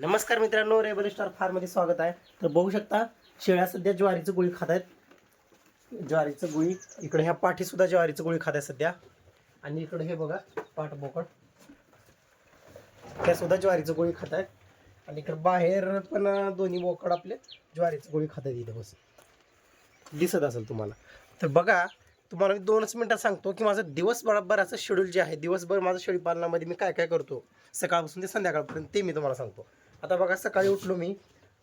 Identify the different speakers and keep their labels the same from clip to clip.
Speaker 1: नमस्कार मित्रांनो rebel star फार्ममध्ये स्वागत आहे. तर बघू शकता शेळ्या सध्या ज्वारीचं गोळी खात आहेत. ज्वारीचं गोळी इकडे ह्या पाठी सुद्धा ज्वारीचं गोळी खात आहे सध्या. आणि इकडे हे बघा पाठ बोकड. त्या सुद्धा ज्वारीचं गोळी खात आहेत. आणि इकडे बाहेर पण दोन्ही बोकड आपले ज्वारीचं गोळी खात आहेत इथे बस. दिसत असेल तुम्हाला. तर बघा तुम्हाला मी दोनच मिनिटात सांगतो की माझं दिवसभराचं शेड्यूल जे आहे दिवसभर माझं शेळी पालनामध्ये मी काय काय करतो सकाळपासून ते संध्याकाळपर्यंत ते मी तुम्हाला सांगतो. आता बघा सकाळी उठलो मी.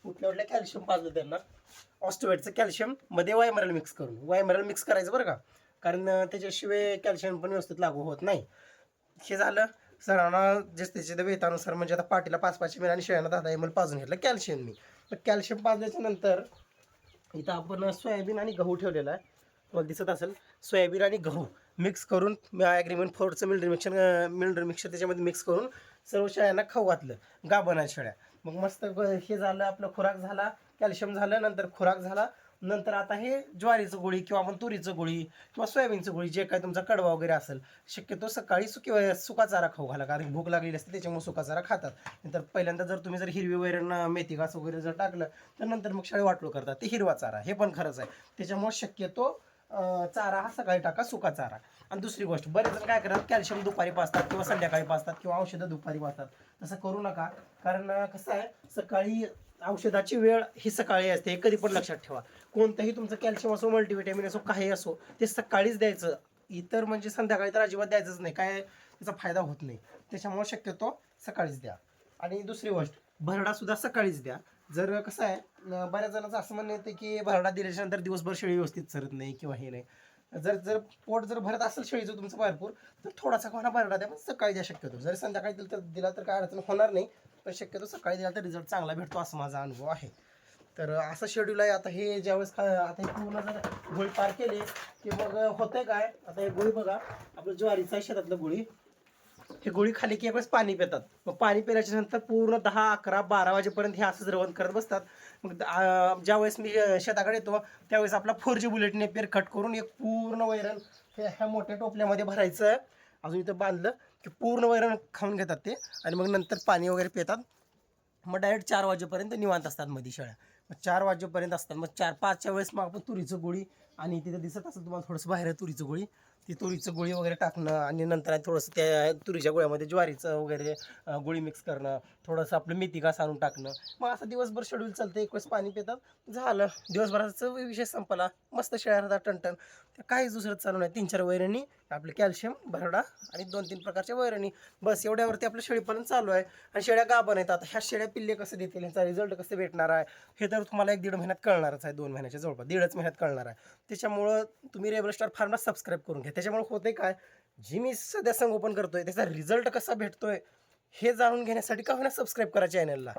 Speaker 1: उठल्या उठल्या कॅल्शियम पाजलं त्यांना. ऑस्टोवेटचं कॅल्शियममध्ये वायमरल मिक्स करून. वायमरल मिक्स करायचं बरं का? कारण त्याच्याशिवाय कॅल्शियम पण व्यवस्थित लागू होत नाही. हे झालं. सरांना जे त्याच्या वेतानुसार म्हणजे आता पाटीला पाच पाच एम एल आणि शेळ्यांना दहा दहा एम एल पाजून घेतलं कॅल्शियम मी. तर कॅल्शियम पाजल्याच्या नंतर इथं आपण सोयाबीन आणि गहू ठेवलेला आहे. तुम्हाला दिसत असेल सोयाबीन आणि गहू. मिक्स करून ॲग्रीमेंट फोरचं मिल्डर मिक्सर मिल्डर मिक्सर त्याच्यामध्ये मिक्स करून सर्व शेळ्यांना खाऊ घातलं. गाभण शेळ्या. मग मस्त हे झालं आपलं खुराक झाला कॅल्शियम झालं नंतर खुराक झाला नंतर आता हे ज्वारीचं गोळी किंवा आपण तुरीचं गोळी किंवा सोयाबीनचं गोळी जे काय तुमचा कडवा वगैरे असेल शक्यतो सकाळी सुकी सुका चारा खाऊ घाला कारण भूक लागलेली असते त्याच्यामुळे सुका चारा खातात. नंतर पहिल्यांदा जर तुम्ही जर हिरवी वगैरे मेथी घास वगैरे जर टाकलं तर नंतर मग शाळे वाटलो करतात. ते हिरवा चारा हे पण खरंच आहे. त्याच्यामुळे शक्यतो चारा हा सकाळी टाका सुका चारा. आणि दुसरी गोष्ट बरेच जण काय करतात कॅल्शियम दुपारी पाचतात किंवा संध्याकाळी पाचतात किंवा औषधं दुपारी पाचतात तसं करू नका कारण कसं आहे सकाळी औषधाची वेळ ही सकाळी असते हे कधी पण लक्षात ठेवा. कोणतंही तुमचं कॅल्शियम असो मल्टीव्हिटॅमिन असो काही असो ते सकाळीच द्यायचं. इतर म्हणजे संध्याकाळी तर अजिबात द्यायचंच नाही काय त्याचा फायदा होत नाही. त्याच्यामुळे शक्यतो सकाळीच द्या. आणि दुसरी गोष्ट भरडा सुद्धा सकाळीच द्या. जर कसं आहे बऱ्याच जणांचं असं म्हणणं येतं की भरडा दिल्याच्या नंतर दिवसभर शेळी व्यवस्थित चरत नाही किंवा हे नाही. जर जर पोट जर भरत असेल शेळीचं तुमचं भरपूर तर थोडासा कोणा भरडा द्या पण सकाळी द्या शक्यतो. जर संध्याकाळी दिलं तर दिला तर काय अडचण होणार नाही पण शक्यतो सकाळी दिला तर रिझल्ट चांगला भेटतो असा माझा अनुभव आहे. तर असं शेड्यूल आहे. आता हे ज्यावेळेस खा आता हे पूर्ण जर गोळी पार केली की मग होतंय काय? आता हे गोळी बघा. आपलं ज्वारीचा आहे शेतातलं गोळी. हे गोळी खाली की एकवेळेस पाणी पितात. मग पाणी पिल्याच्या नंतर पूर्ण दहा अकरा बारा वाजेपर्यंत हे असंच रवण करत बसतात. मग ज्यावेळेस मी शेताकडे येतो त्यावेळेस आपला four G bullet Napier cut करून एक पूर्ण वैरण हे ह्या मोठ्या टोपल्यामध्ये भरायचं. अजून इथं बांधलं की पूर्ण वैरण खाऊन घेतात ते. आणि मग नंतर पाणी वगैरे पितात. मग डायरेक्ट चार वाजेपर्यंत निवांत असतात मधी शेळ्या मग चार वाजेपर्यंत असतात. मग चार पाचच्या वेळेस मग आपण तुरीचं गोळी आणि तिथे दिसत असेल तुम्हाला थोडंसं बाहेर आहे तुरीचं गोळी. ती तुरीचं गोळी वगैरे टाकणं आणि नंतर थोडंसं त्या तुरीच्या गोळ्यामध्ये ज्वारीचं वगैरे गोळी मिक्स करणं थोडंसं आपलं मेथी घास आणून टाकणं. मग असं दिवसभर शेड्यूल चालतं एक वेळेस पाणी पितात झालं. दिवसभराचा विषय संपला. मस्त शेळ्या राहतात टनटन त्या काहीच दुसरं चालू नाही. तीन चार वैरणी आपले कॅल्शियम भरडा आणि दोन तीन प्रकारच्या वैरणी. बस एवढ्यावरती आपलं शेळीपालन चालू आहे. आणि शेळ्या गाभण आहेत आता ह्या शेळ्या पिल्ले कसं देतील? ह्याचा रिझल्ट कसं भेटणार आहे? हे तर तुम्हाला एक दीड महिन्यात कळणारच आहे. दोन महिन्याच्या जवळपास. दीडच महिन्यात कळणार आहे. त्याच्यामुळं तुम्ही रेबल स्टार फार्मला सबस्क्राईब करून घ्या. त्याच्यामुळे होते काय? जी मी सध्या संगोपन करतोय त्याचा रिझल्ट कसा भेटतोय हे जाणून घेण्यासाठी का होईना सबस्क्राईब करा चॅनलला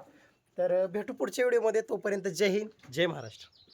Speaker 1: तर भेटू पुढच्या व्हिडिओमध्ये तोपर्यंत जय हिंद जय महाराष्ट्र.